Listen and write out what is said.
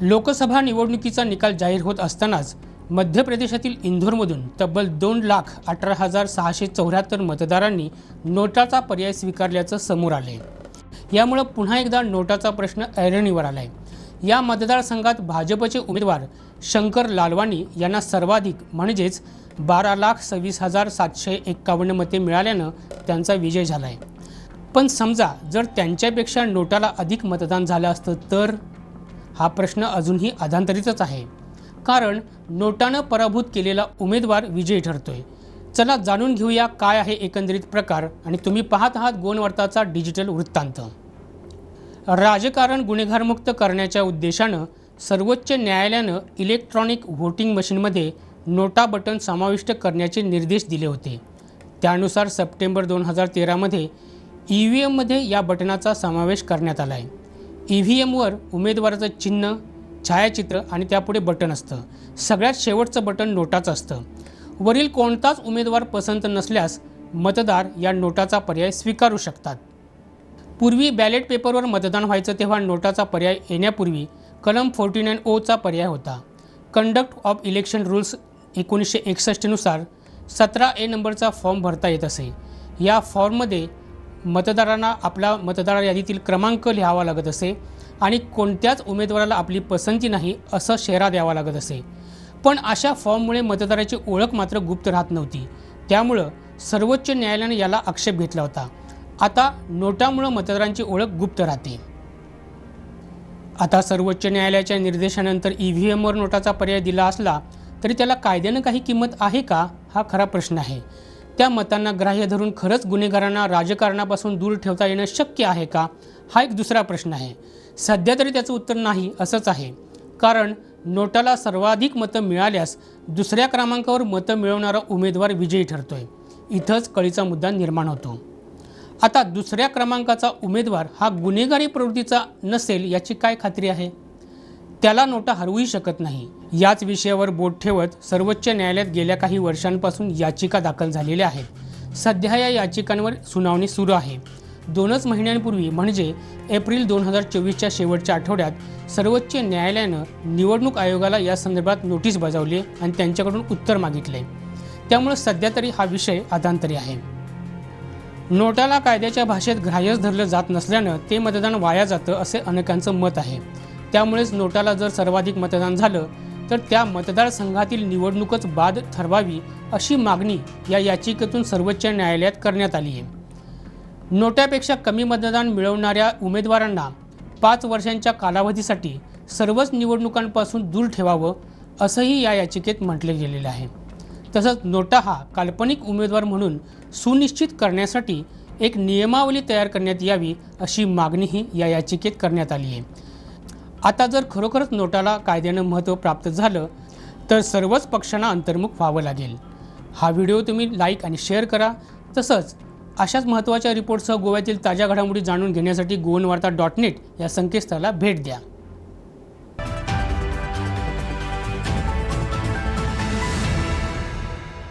लोकसभा निवडणुकीचा निकाल जाहीर होत असतानाच मध्य प्रदेशातील इंदोरमधून तब्बल दोन लाख अठरा हजार सहाशे चौऱ्याहत्तर मतदारांनी नोटाचा पर्याय स्वीकारल्याचं समोर आले यामुळं पुन्हा एकदा नोटाचा प्रश्न ऐरणीवर आलाय. या मतदारसंघात भाजपचे उमेदवार शंकर लालवाणी यांना सर्वाधिक म्हणजेच बारा लाख सव्वीस हजार सातशे एक्कावन्न मते मिळाल्यानं त्यांचा विजय झाला आहे पण समजा जर त्यांच्यापेक्षा नोटाला अधिक मतदान झालं असतं तर? हा प्रश्न अजूनही अधांतरितच आहे. कारण नोटानं पराभूत केलेला उमेदवार विजयी ठरतोय. चला जाणून घेऊया काय आहे एकंदरीत प्रकार आणि तुम्ही पाहत आहात गोनवार्ताचा डिजिटल वृत्तांत. राजकारण गुन्हेगारमुक्त करण्याच्या उद्देशानं सर्वोच्च न्यायालयानं इलेक्ट्रॉनिक व्होटिंग मशीनमध्ये नोटा बटन समाविष्ट करण्याचे निर्देश दिले होते. त्यानुसार सप्टेंबर दोन हजार तेरामध्ये ई व्ही एममध्ये या बटनाचा समावेश करण्यात आला आहे ई व्ही एमवर उमेदवाराचं चिन्ह छायाचित्र आणि त्यापुढे बटन असतं. सगळ्यात शेवटचं बटन नोटाचं असतं. वरील कोणताच उमेदवार पसंत नसल्यास मतदार या नोटाचा पर्याय स्वीकारू शकतात. पूर्वी बॅलेट पेपरवर मतदान व्हायचं तेव्हा नोटाचा पर्याय येण्यापूर्वी कलम फोर्टी नाईन ओचा पर्याय होता. कंडक्ट ऑफ इलेक्शन रूल्स एकोणीसशे एकसष्टनुसार सतरा ए नंबरचा फॉर्म भरता येत असे. या फॉर्ममध्ये मतदारांना आपला मतदार यादीतील क्रमांक लिहावा लागत असे आणि कोणत्याच उमेदवाराला आपली पसंती नाही असं शेरा द्यावा लागत असे. पण अशा फॉर्ममुळे मतदाराची ओळख मात्र गुप्त राहत नव्हती. त्यामुळं सर्वोच्च न्यायालयाने याला आक्षेप घेतला होता. आता नोटामुळं मतदारांची ओळख गुप्त राहते. आता सर्वोच्च न्यायालयाच्या निर्देशानंतर ई व्ही एमवर नोटाचा पर्याय दिला असला तरी त्याला कायद्यानं काही किंमत आहे का? हा खरा प्रश्न आहे. त्या मतांना ग्राह्य धरून खरंच गुन्हेगारांना राजकारणापासून दूर ठेवता येणं शक्य आहे का? हा एक दुसरा प्रश्न आहे. सध्या तरी त्याचं उत्तर नाही असंच आहे. कारण नोटाला सर्वाधिक मतं मिळाल्यास दुसऱ्या क्रमांकावर मतं मिळवणारा उमेदवार विजयी ठरतोय. इथंच कळीचा मुद्दा निर्माण होतो. आता दुसऱ्या क्रमांकाचा उमेदवार हा गुन्हेगारी प्रवृत्तीचा नसेल याची काय खात्री आहे? त्याला नोटा हरवूही शकत नाही. याच विषयावर बोट ठेवत सर्वोच्च न्यायालयात गेल्या काही वर्षांपासून याचिका दाखल झालेल्या आहेत. सध्या या याचिकांवर सुनावणी सुरू आहे. दोनच महिन्यांपूर्वी म्हणजे एप्रिल दोन हजार चोवीसच्या शेवटच्या आठवड्यात सर्वोच्च न्यायालयानं निवडणूक आयोगाला या संदर्भात नोटीस बजावली आणि त्यांच्याकडून उत्तर मागितले. त्यामुळे सध्या तरी हा विषय अधांतरी आहे. नोटाला कायद्याच्या भाषेत ग्राह्यच धरलं जात नसल्यानं ते मतदान वाया जातं असे अनेकांचं मत आहे. त्यामुळेच नोटाला जर सर्वाधिक मतदान झालं तर त्या मतदारसंघातील निवडणूकच बाद ठरवावी अशी मागणी या याचिकेतून सर्वोच्च न्यायालयात करण्यात आली आहे. नोट्यापेक्षा कमी मतदान मिळवणाऱ्या उमेदवारांना पाच वर्षांच्या कालावधीसाठी सर्वच निवडणुकांपासून दूर ठेवावं असंही या याचिकेत म्हटले गेलेलं आहे. तसंच नोटा हा काल्पनिक उमेदवार म्हणून सुनिश्चित करण्यासाठी एक नियमावली तयार करण्यात यावी अशी मागणीही या याचिकेत करण्यात आली आहे. आता जर खरोखरच नोटाला कायद्यानं महत्त्व प्राप्त झालं तर सर्वच पक्षांना अंतर्मुख व्हावं लागेल. हा व्हिडिओ तुम्ही लाईक आणि शेअर करा. तसंच अशाच महत्त्वाच्या रिपोर्टसह गोव्यातील ताज्या घडामोडी जाणून घेण्यासाठी गोवनवार्ता डॉट नेट या संकेतस्थळाला भेट द्या.